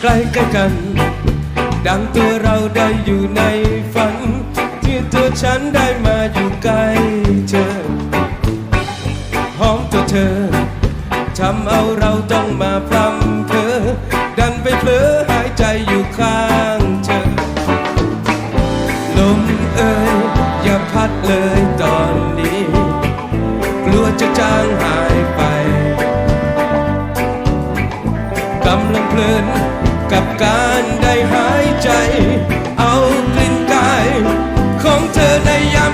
ใกล้กัน ดังตัวเราได้อยู่ในฝัน ที่ตัวฉันได้มาอยู่ใกล้เธอ เอาเราต้องมาพรำเพอดันไปเพลอหายใจอยู่ข้างเธอ ลมเอ่ยอย่าพัดเลยตอนนี้ กลัวจะจางหายไปกำลังเพลินกับการได้หายใจ เอากลิ่นกายของเธอในยาม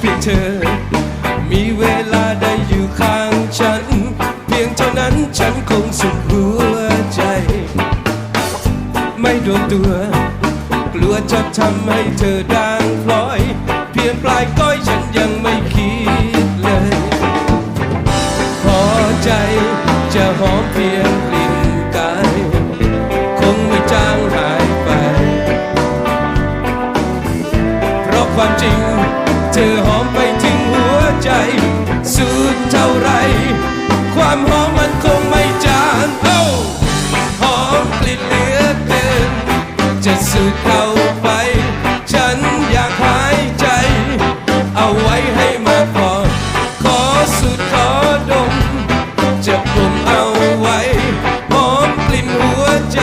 เพียงเธอ มีเวลาได้อยู่ข้างฉัน เพียงเท่านั้นฉันคงสุขหัวใจ ไม่โดนตัว กลัวจะทำให้เธอด่างพลอย เพียงปลายก้อยฉันยังไม่คิดเลย พอใจจะหอมเพียงกลิ่นกาย คงไม่จางหายไป เพราะความจริง ธอหอมไปถึงหัวใจ สูดเท่าไร ความหอมมันคงไม่จางเอ้าหอมกลิ่นเหลือเกินจะสูดเข้าไป ฉันอยากหายใจ เอาไว้ให้มากพอขอสูดขอดม จะกลมเอาไว้หอมกลิ่นหัวใจ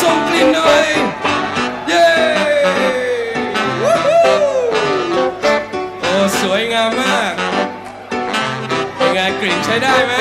ส่งกลิ่นหน่อย เย้วู้โอ้สวยงามมากเป็นไงกลิ่นใช้ได้ไหม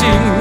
acting